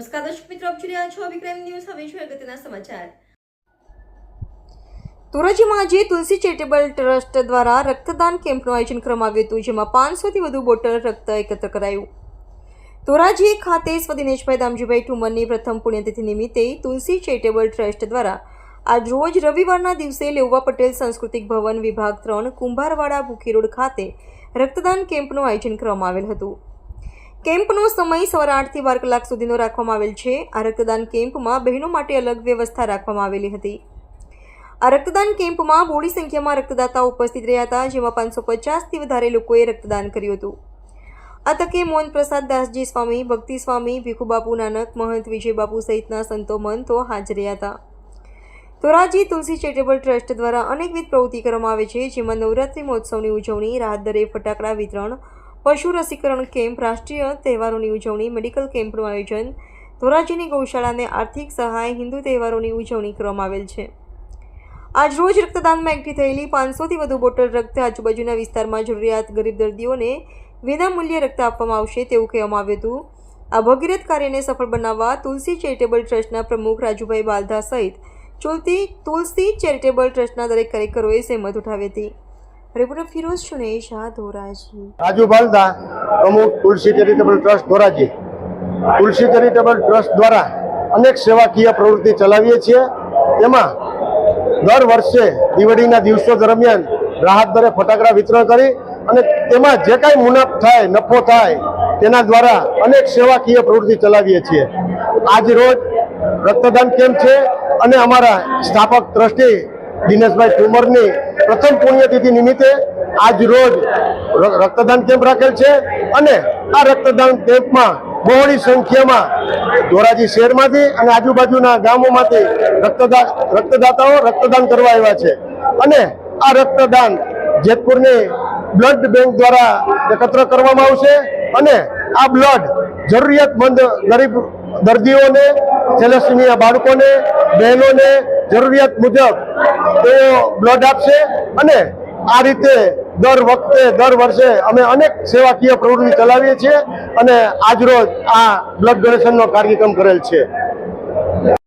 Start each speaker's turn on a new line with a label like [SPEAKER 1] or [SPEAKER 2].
[SPEAKER 1] નમસ્કાર દર્શક મિત્રો, આપ જોઈ રહ્યા છો વિક્રમ ન્યૂઝ. હવે જોઈએ અગત્યના સમાચાર. ધોરાજીમાં આજે તુલસી ચેરિટેબલ ટ્રસ્ટ દ્વારા રક્તદાન કેમ્પનું આયોજન કરવામાં આવ્યું હતું, જેમાં પાંચસોથી વધુ બોટલ રક્ત એકત્ર કરાયું. ધોરાજી ખાતે સ્વ દિનેશભાઈ દામજીભાઈ ઠુમરની પ્રથમ પુણ્યતિથિ નિમિત્તે તુલસી ચેરિટેબલ ટ્રસ્ટ દ્વારા આજ રોજ રવિવારના દિવસે લેઉવા પટેલ સાંસ્કૃતિક ભવન વિભાગ ત્રણ કુંભારવાડા ભૂખી રોડ ખાતે રક્તદાન કેમ્પનું આયોજન કરવામાં આવેલ હતું. કેમ્પનો સમય સવારે આઠથી બાર કલાક સુધીનો રાખવામાં આવેલ છે. આ રક્તદાન કેમ્પમાં બહેનો માટે અલગ વ્યવસ્થા રાખવામાં આવેલી હતી. આ રક્તદાન કેમ્પમાં બહોળી સંખ્યામાં રક્તદાતાઓ ઉપસ્થિત રહ્યા હતા, જેમાં પાંચસો પચાસથી વધારે લોકોએ રક્તદાન કર્યું હતું. આ તકે મોહન પ્રસાદ દાસજી સ્વામી, ભક્તિ સ્વામી, ભીખુબાપુ નાનક, મહંત વિજયબાપુ સહિતના સંતો મંતો હાજર રહ્યા હતા. ધોરાજી તુલસી ચેરિટેબલ ટ્રસ્ટ દ્વારા અનેકવિધ પ્રવૃત્તિ કરવામાં આવે છે, જેમાં નવરાત્રિ મહોત્સવની ઉજવણી, રાહત દરે ફટાકડા વિતરણ પશુ રસીકરણ કેમ્પ, રાષ્ટ્રીય તહેવારોની ઉજવણી, મેડિકલ કેમ્પનું આયોજન, ધોરાજીની ગૌશાળાને આર્થિક સહાય, હિન્દુ તહેવારોની ઉજવણી કરવામાં આવેલ છે. આજ રોજ રક્તદાનમાં એકઠી થયેલી પાંચસોથી વધુ બોટલ રક્ત આજુબાજુના વિસ્તારમાં જરૂરિયાત ગરીબ દર્દીઓને વિનામૂલ્યે રક્ત આપવામાં આવશે તેવું કહેવામાં આવ્યું હતું. આ ભગીરથ કાર્યને સફળ બનાવવા તુલસી ચેરિટેબલ ટ્રસ્ટના પ્રમુખ રાજુભાઈ બાલધા સહિત ચુલતી તુલસી ચેરિટેબલ ટ્રસ્ટના દરેક કાર્યકરોએ સહેમત ઉઠાવી હતી. રિપોર્ટર ફિરોઝ ચુને શાહ ધોરાજી.
[SPEAKER 2] રાજુ બાલદા પ્રમુખ Tulsi charitable trust Dhoraji. Tulsi charitable trust દ્વારા અનેક સેવાકીય પ્રવૃત્તિ ચલાવીએ છીએ. તેમાં દર વર્ષે દિવાળીના દિવસો દરમિયાન રાહત દરે ફટાકડા વિતરણ કરી અને તેમાં જે કાંઈ મુનાફ થાય, નફો થાય, તેના દ્વારા અનેક સેવાકીય પ્રવૃત્તિ ચલાવીએ છીએ. આજ રોજ રક્તદાન કેમ્પ છે અને અમારા સ્થાપક ટ્રસ્ટી દિનેશભાઈ ઠુમરની પ્રથમ પુણ્યતિથિ નિમિત્તે આજ રોજ રક્તદાન કેમ્પ રાખેલ છે અને આ રક્તદાન કેમ્પમાં બહોળી સંખ્યામાં ધોરાજી શહેરમાંથી અને આજુબાજુના ગામોમાંથી રક્તદાન રક્તદાતાઓ રક્તદાન કરવા આવ્યા છે. અને આ રક્તદાન જેતપુરની બ્લડ બેંક દ્વારા એકત્ર કરવામાં આવશે અને આ બ્લડ જરૂરિયાતમંદ ગરીબ દર્દીઓને થેલેસેમિયા બાળકોને, બહેનોને જરૂરિયાત મુજબ તેઓ બ્લડ આપશે અને આ રીતે દર વખતે, દર વર્ષે અમે અનેક સેવાકીય પ્રવૃત્તિ ચલાવીએ છીએ અને આજરોજ આ બ્લડ ડોનેશનનો કાર્યક્રમ કરેલ છે.